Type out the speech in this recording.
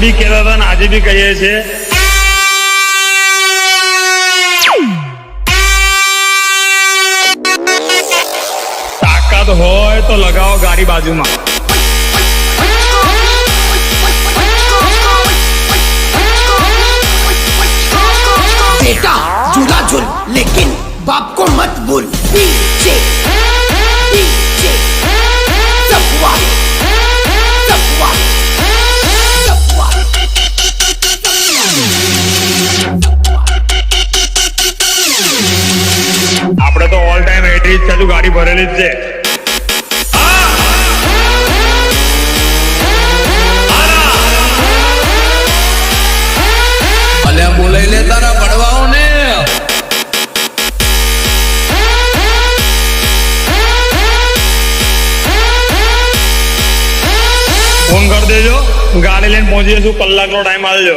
બી કહેતા હતા ને આજે બી કહીએ છીએ તાકાત હોય તો લગાવો ગાડી બાજુમાં बेटा झूला झूल लेकिन बाप को मत भूल पीछे पीछे ટાઈમ એટી ગાડી ભરેલી જ છે. બોલાઈ લે તારા ભણવાઓ ને ફોન કરી દેજો. ગાડી લઈને પહોંચી જશું કલાકનો ટાઈમ આવજો